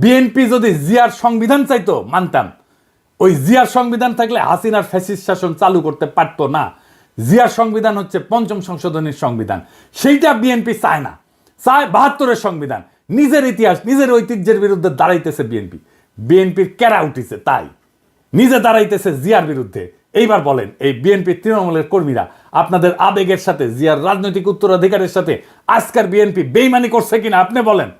BNP যদি জিয়ার সংবিধান চাইতো, মানতাম। ওই জিয়ার সংবিধান থাকলে হাসিনার ফ্যাসিস্ট শাসন চালু করতে পারতো না। জিয়ার সংবিধান হচ্ছে পঞ্চম সংশোধনীর সংবিধান। সেইটা বিএনপি চায় না। চায় বাহাত্তরের সংবিধান। নিজের ইতিহাস, নিজের ঐতিহ্যের বিরুদ্ধে দাঁড়াইতেছে বিএনপি। বিএনপির কেরা উঠিছে? তাই। নিজে দাঁড়াইতেছে জিয়ার বিরুদ্ধে। এইবার বলেন, এই বিএনপি তৃণমূলের কর্মীরা আপনাদের আবেগের সাথে, জিয়ার রাজনৈতিক উত্তরাধিকারের সাথে আজকের বিএনপি বেইমানি করছে কিনা আপনি বলেন।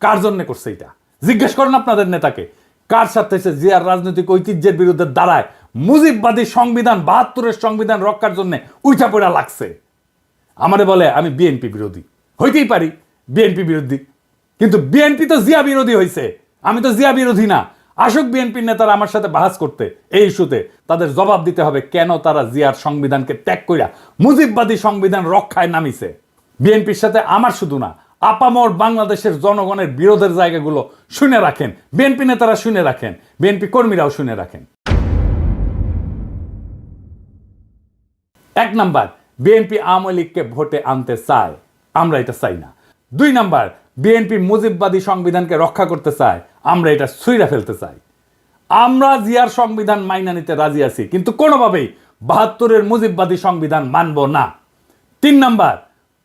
কার জন্য করছে এটা? জিজ্ঞেস করেন আপনাদের নেতাকে, কার সাথে সে জিয়ার রাজনৈতিক ঐতিহ্যের বিরুদ্ধে দাঁড়ায়, মুজিববাদী সংবিধান, বাহাত্তরের সংবিধান রক্ষার জন্য উইঠা পড়া লাগছে। আমারে বলে, আমি বিএনপি বিরোধী। হইতেই পারি, বিএনপি বিরোধী। কিন্তু বিএনপি তো জিয়া বিরোধী হয়েছে আমি তো জিয়া বিরোধী না। আসুক বিএনপির নেতারা আমার সাথে বাহাস করতে, এই ইস্যুতে তাদের জবাব দিতে হবে, কেন তারা জিয়ার সংবিধানকে ত্যাগ করিয়া মুজিববাদী সংবিধান রক্ষায় নামিছে। বিএনপির সাথে আমার শুধু না আপামর বাংলাদেশের জনগণের বিরোধের জায়গাগুলো শুনে রাখেন। বিএনপি নেতারা শুনে রাখেন। বিএনপি কর্মীরাও শুনে রাখেন। এক নাম্বার, বিএনপি আওয়ামী লীগকে ভোটে আনতে চায়। আমরা এটা চাই না। দুই নাম্বার, বিএনপি মুজিববাদী সংবিধানকে রক্ষা করতে চায়। আমরা এটা ছুঁড়া ফেলতে চাই। আমরা জিয়ার সংবিধান মাইনা নিতে রাজি আছি, কিন্তু কোনোভাবেই বাহাত্তরের মুজিববাদী সংবিধান মানব না। তিন নাম্বার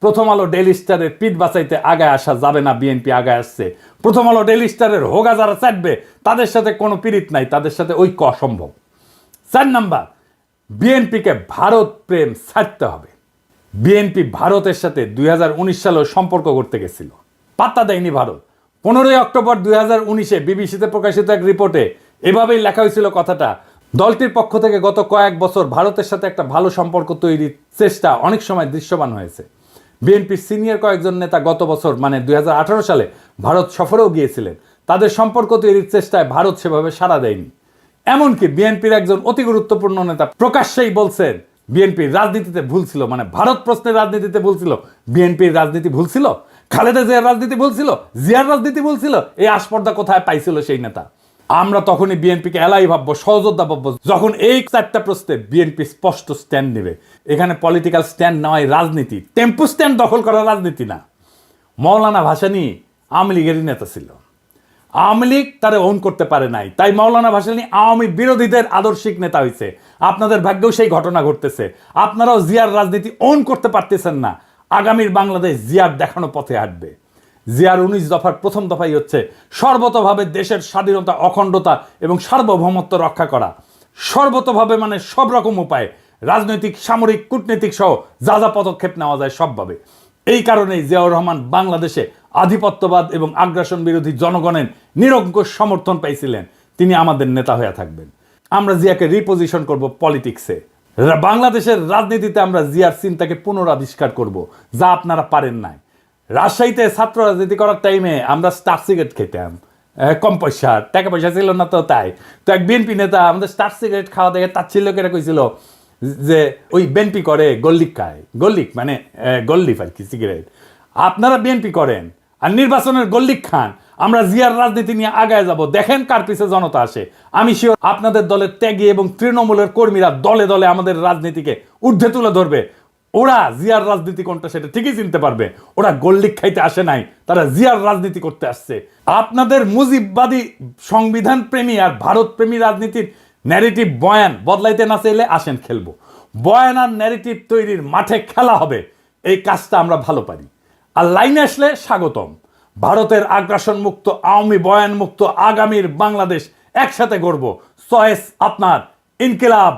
প্রথম আলো ডেলি স্টারের পিঠ বাঁচাইতে আগায় আসা যাবে না, বিএনপি আগায় আসছে। প্রথম আলো ডেলি স্টারের হোগা যারা চাটবে, তাদের সাথে কোনো পীড়িত নাই, তাদের সাথে ঐক্য অসম্ভব। চার নাম্বার, বিএনপিকে ভারত প্রেম ছাড়তে হবে। বিএনপি ভারতের সাথে দুই সালেও সম্পর্ক করতে গেছিল। পাত্তা দেয়নি ভারত। পনেরোই অক্টোবর দুই হাজার উনিশে বিবিসিতে প্রকাশিত এক রিপোর্টে এভাবেই লেখা হয়েছিল কথাটা, দলটির পক্ষ থেকে গত কয়েক বছর ভারতের সাথে একটা ভালো সম্পর্ক তৈরির চেষ্টা অনেক সময় দৃশ্যমান হয়েছে। বিএনপির সিনিয়র কয়েকজন নেতা গত বছর মানে দুই হাজার আঠারো সালে ভারত সফরেও গিয়েছিলেন। তাদের সম্পর্ক তৈরির চেষ্টায় ভারত সেভাবে সাড়া দেয়নি। এমনকি বিএনপির একজন অতি গুরুত্বপূর্ণ নেতা প্রকাশ্যেই বলছেন, বিএনপির রাজনীতিতে ভুল ছিল। মানে ভারত প্রশ্নের রাজনীতিতে ভুল ছিল। বিএনপির রাজনীতি ভুল ছিল। খালেদা জিয়ার রাজনীতি ভুল ছিল। জিয়ার রাজনীতি ভুল ছিল। এই আসপর্দা কোথায় পাইছিল সেই নেতা? আমরা তখনই বিএনপিকে এলাই ভাববো, সহযোদ্ধা ভাববো। যখন এই চারটা প্রশ্নে বিএনপি স্পষ্ট স্ট্যান্ড নেবে, এখানে পলিটিক্যাল স্ট্যান্ড নেওয়াই রাজনীতি টেম্পু স্ট্যান্ড দখল করা রাজনীতি না। মৌলানা ভাসানি আওয়ামী লীগেরই নেতা ছিল। আওয়ামী লীগ তারা ওন করতে পারে নাই। তাই মৌলানা ভাসানী আওয়ামী বিরোধীদের আদর্শিক নেতা হয়েছে আপনাদের ভাগ্যেও সেই ঘটনা ঘটতেছে। আপনারাও জিয়ার রাজনীতি ওন করতে পারতেছেন না। আগামীর বাংলাদেশ জিয়ার দেখানো পথে হাঁটবে। জিয়ার উনিশ দফার প্রথম দফাই হচ্ছে সর্বতভাবে দেশের স্বাধীনতা, অখণ্ডতা এবং সার্বভৌমত্ব রক্ষা করা। সর্বতভাবে মানে সব রকম উপায়ে রাজনৈতিক, সামরিক, কূটনৈতিক সহ যা যা পদক্ষেপ নেওয়া যায় সবভাবে। এই কারণেই জিয়াউর রহমান বাংলাদেশে আধিপত্যবাদ এবং আগ্রাসন বিরোধী জনগণের নিরঙ্কুশ সমর্থন পাইছিলেন। তিনি আমাদের নেতা হয়ে থাকবেন। আমরা জিয়াকে রিপোজিশন করব পলিটিক্সে বাংলাদেশের রাজনীতিতে আমরা জিয়ার চিন্তাকে পুনরাবিষ্কার করব, যা আপনারা পারেন নাই। রাজশাহীতে ছাত্র রাজনীতি করার টাইমে আমরা স্টার সিগারেট খেতাম। কম পয়সা, টাকা পয়সা ছিল না তো তাই। তো এক বিএনপি নেতা আমাদের স্টার সিগারেট খাওয়া দেখে তার ছিল কেরা কইছিল যে, ওই বিএনপি করে গল্লিক খায়। গল্লিক মানে গল্লিফ আর কি সিগারেট আপনারা বিএনপি করেন আর নির্বাচনের গল্লিক খান। আমরা জিয়ার রাজনীতি নিয়ে আগায় যাব। দেখেন কার পিছে জনতা আসে। আমি শিওর আপনাদের দলের ত্যাগী এবং তৃণমূলের কর্মীরা দলে দলে আমাদের রাজনীতিকে ঊর্ধ্বে তুলে ধরবে। ওরা জিয়ার রাজনীতি কোনটা সেটা ঠিকই চিনতে পারবে। ওরা গোল্লিক খাইতে আসে নাই, তারা জিয়ার রাজনীতি করতে আসছে। আপনাদের মুজিববাদী সংবিধান প্রেমী আর ভারত প্রেমী রাজনীতির ন্যারেটিভ বয়ান বদলাইতে না চাইলে আসেন খেলব। বয়ান আর ন্যারেটিভ তৈরির মাঠে খেলা হবে, এই কাজটা আমরা ভালো পারি। আর লাইনে আসলে স্বাগতম। ভারতের আগ্রাসন মুক্ত আওয়ামী বয়ান মুক্ত আগামীর বাংলাদেশ একসাথে গড়ব। চয়েস আপনার, ইনকিলাব।